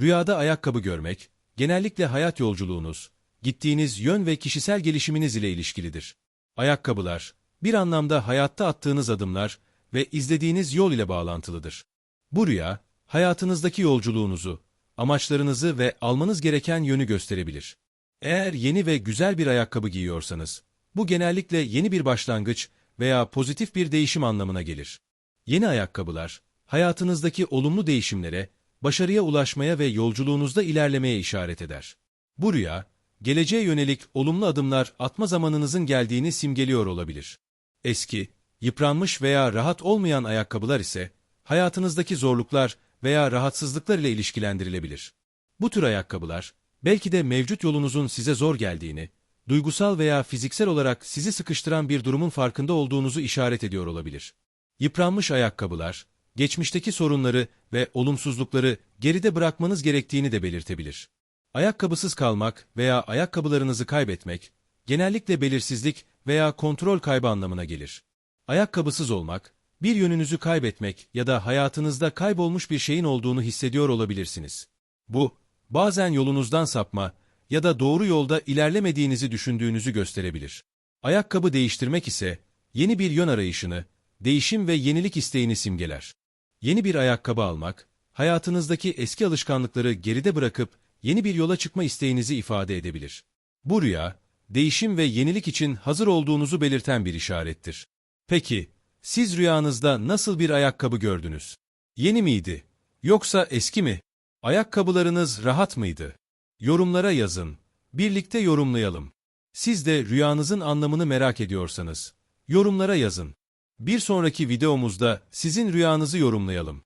Rüyada ayakkabı görmek, genellikle hayat yolculuğunuz, gittiğiniz yön ve kişisel gelişiminiz ile ilişkilidir. Ayakkabılar, bir anlamda hayatta attığınız adımlar ve izlediğiniz yol ile bağlantılıdır. Bu rüya, hayatınızdaki yolculuğunuzu, amaçlarınızı ve almanız gereken yönü gösterebilir. Eğer yeni ve güzel bir ayakkabı giyiyorsanız, bu genellikle yeni bir başlangıç veya pozitif bir değişim anlamına gelir. Yeni ayakkabılar, hayatınızdaki olumlu değişimlere, başarıya ulaşmaya ve yolculuğunuzda ilerlemeye işaret eder. Bu rüya, geleceğe yönelik olumlu adımlar atma zamanınızın geldiğini simgeliyor olabilir. Eski, yıpranmış veya rahat olmayan ayakkabılar ise, hayatınızdaki zorluklar veya rahatsızlıklar ile ilişkilendirilebilir. Bu tür ayakkabılar, belki de mevcut yolunuzun size zor geldiğini, duygusal veya fiziksel olarak sizi sıkıştıran bir durumun farkında olduğunuzu işaret ediyor olabilir. Yıpranmış ayakkabılar, geçmişteki sorunları ve olumsuzlukları geride bırakmanız gerektiğini de belirtebilir. Ayakkabısız kalmak veya ayakkabılarınızı kaybetmek, genellikle belirsizlik veya kontrol kaybı anlamına gelir. Ayakkabısız olmak, bir yönünüzü kaybetmek ya da hayatınızda kaybolmuş bir şeyin olduğunu hissediyor olabilirsiniz. Bu, bazen yolunuzdan sapma ya da doğru yolda ilerlemediğinizi düşündüğünüzü gösterebilir. Ayakkabı değiştirmek ise, yeni bir yön arayışını, değişim ve yenilik isteğini simgeler. Yeni bir ayakkabı almak, hayatınızdaki eski alışkanlıkları geride bırakıp yeni bir yola çıkma isteğinizi ifade edebilir. Bu rüya, değişim ve yenilik için hazır olduğunuzu belirten bir işarettir. Peki, siz rüyanızda nasıl bir ayakkabı gördünüz? Yeni miydi? Yoksa eski mi? Ayakkabılarınız rahat mıydı? Yorumlara yazın. Birlikte yorumlayalım. Siz de rüyanızın anlamını merak ediyorsanız, yorumlara yazın. Bir sonraki videomuzda sizin rüyanızı yorumlayalım.